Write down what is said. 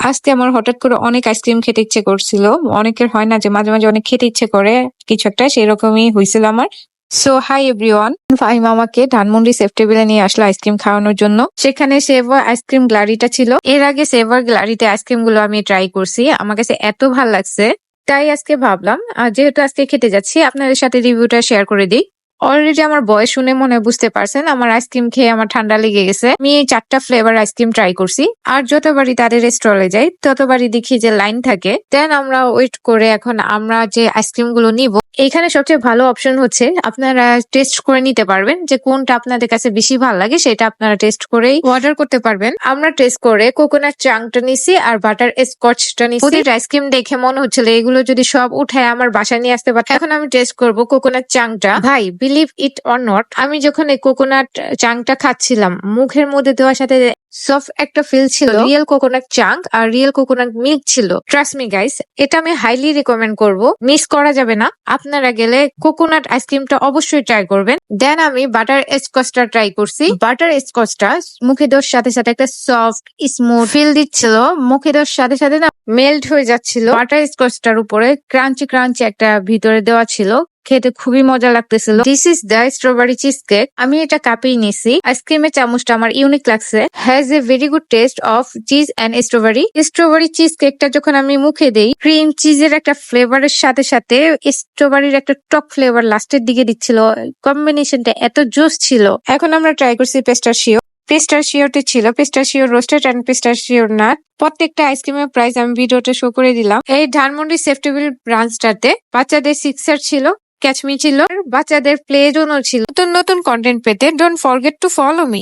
আজকে আমার হঠাৎ করে অনেক আইসক্রিম খেতে ইচ্ছে করছিল। অনেকের হয় না যে মাঝে মাঝে অনেক খেতে ইচ্ছে করে, কিছু একটা সেরকমই হয়েছিল আমার। সো হাই এভরিওয়ান ফাহিম আমাকে ধানমন্ডি সেফ টেবিলে নিয়ে আসলো আইসক্রিম খাওয়ানোর জন্য। সেখানে সেভার আইসক্রিম গ্লারিটা ছিল। এর আগে সেভার গ্লারিতে আইসক্রিমগুলো আমি ট্রাই করছি। আমার কাছে এত ভালো লাগছে। তাই আজকে ভাবলাম যেহেতু আজকে খেতে যাচ্ছি, আপনাদের সাথে রিভিউটা শেয়ার করে দিই। অলরেডি আমার বয়স শুনে মনে বুঝতে পারছেন, আমার আইসক্রিম খেয়ে আমার ঠান্ডা লেগে গেছে। আমি চারটা ফ্লেভার আইসক্রিম ট্রাই করছি। আর যতবারই তাদের স্টলে যাই, ততবারই দেখি যে লাইন থাকে। দেন আমরা ওয়েট করে এখন আমরা যে আইসক্রিমগুলো নিব, এখানে সবচেয়ে ভালো অপশন হচ্ছে আপনারা টেস্ট করে নিতে পারবেন যে কোনটা আপনাদের কাছে বেশি ভালো লাগে, সেটা আপনারা টেস্ট করেই অর্ডার করতে পারবেন। আমরা টেস্ট করে কোকোনাট চাংটা নিছি আর বাটার স্কচটা নিছি। ওদের আইসক্রিম দেখে মনে হচ্ছিল এগুলো যদি সব উঠায় আমার বাসায় নিয়ে আসতে পারতাম এখন আমি টেস্ট করব কোকোনাট চাংটা ভাই বিলিভ ইট অর নট আমি যখন এই কোকোনাট চাংটা খাচ্ছিলাম মুখের মধ্যে দেওয়ার সাথে সফট একটা ফিল ছিল রিয়েল কোকোনাট চাঙ্ক আর রিয়েল কোকোনাট মিল্ক ছিল। ট্রাস্ট মি গাইস এটা আমি হাইলি রিকমেন্ড করব। মিস করা যাবে না। আপনারা গেলে কোকোনাট আইসক্রিমটা অবশ্যই ট্রাই করবেন। দেন আমি বাটার স্কচটা ট্রাই করছি। বাটার স্কচটা মুখে দেওয়ার সাথে সাথে একটা সফট স্মুথ ফিল দিচ্ছিল। মুখে দেওয়ার সাথে সাথে না মেল্ট হয়ে যাচ্ছিল। বাটার স্কচটার উপরে ক্রাঞ্চি ক্রাঞ্চি একটা ভিতরে দেওয়া ছিল। খেতে খুবই মজা লাগতেছিল। This is the strawberry cheesecake আমি এটা কাপেই নিছি। আইসক্রিমের চামচটা আমার ইউনিক লাগছে। Has a very good taste of cheese and strawberry strawberry cheese কেকটা যখন আমি মুখে দেই ক্রিম চিজের একটা ফ্লেভারের সাথে সাথে স্ট্রবেরির একটা টক ফ্লেভার লাস্টের দিকে দিচ্ছিল। কম্বিনেশনটা এত জোস ছিল। এখন আমরা ট্রাই করছি পেস্টাশিও পেস্টাশিওতে ছিল। Pistachio roasted and pistachio nut প্রত্যেকটা আইসক্রিমের প্রাইস আমি ভিডিওতে শো করে দিলাম। এই ধানমন্ডি সেফটেবল ব্রাঞ্চটাতে বাচ্চাদের সিক্সার ছিল। ক্যাচমি ছিল আর বাচ্চাদের প্লে জোনও ছিল। নতুন নতুন কন্টেন্ট পেতে don't forget to follow me